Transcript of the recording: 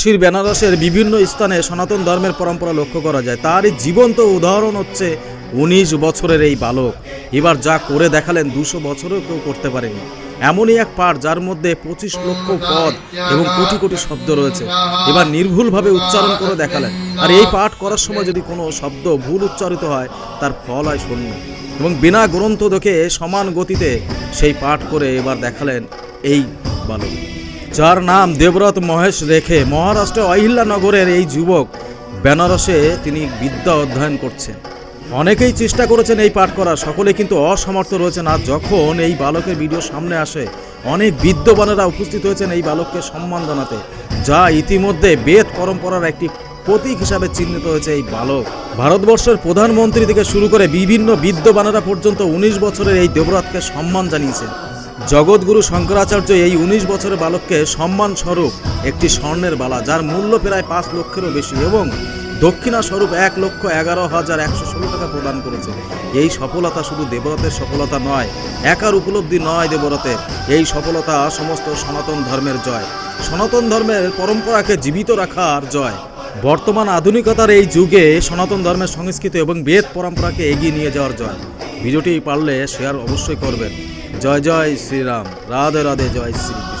শ্রী বেনারসের বিভিন্ন স্থানে সনাতন ধর্মের পরম্পরা লক্ষ্য করা যায়। তারই জীবন্ত উদাহরণ হচ্ছে উনিশ বছরের এই বালক। এবার যা করে দেখালেন দুশো বছরেও কেউ করতে পারেনি। এমনই এক পাঠ যার মধ্যে পঁচিশ লক্ষ পদ এবং কোটি কোটি শব্দ রয়েছে। এবার নির্ভুলভাবে উচ্চারণ করে দেখালেন। আর এই পাঠ করার সময় যদি কোনো শব্দ ভুল উচ্চারিত হয়, তার ফল হয় শূন্য। এবং বিনা গ্রন্থ দেখে সমান গতিতে সেই পাঠ করে এবার দেখালেন এই বালক। যার নাম দেবরত মহেশ রেখে মহারাষ্ট্রের অহিল্লানগরের এই যুবক বেনারসে তিনি বিদ্যা অধ্যয়ন করছেন। অনেকেই চেষ্টা করেছেন এই পাঠ করার, সকলে কিন্তু অসমর্থ রয়েছেন। আর যখন এই বালকের ভিডিও সামনে আসে, অনেক বিদ্যবানেরা উপস্থিত হয়েছেন এই বালককে সম্মান জানাতে, যা ইতিমধ্যে বেদ পরম্পরার একটি প্রতীক হিসাবে চিহ্নিত হয়েছে এই বালক। ভারতবর্ষের প্রধানমন্ত্রী থেকে শুরু করে বিভিন্ন বিদ্যবানেরা পর্যন্ত উনিশ বছরের এই দেবরাতকে সম্মান জানিয়েছেন। জগৎগুরু শঙ্করাচার্য এই উনিশ বছরের বালককে সম্মান স্বরূপ একটি স্বর্ণের বালা, যার মূল্য প্রায় পাঁচ লক্ষেরও বেশি এবং দক্ষিণা স্বরূপ এক লক্ষ এগারো হাজার একশো ষোলো টাকা প্রদান করেছে। এই সফলতা শুধু দেবরতের সফলতা নয়, একার উপলব্ধি নয় দেবরতের এই সফলতা সমস্ত সনাতন ধর্মের জয়। সনাতন ধর্মের পরম্পরাকে জীবিত রাখার জয়। বর্তমান আধুনিকতার এই যুগে সনাতন ধর্মের সংস্কৃতি এবং বেদ পরম্পরাকে এগিয়ে নিয়ে যাওয়ার জয়। ভিডিওটি পারলে শেয়ার অবশ্যই করবেন। জয় জয় শ্রীরাম রাধে রাধে জয় শ্রীকৃষ্ণ।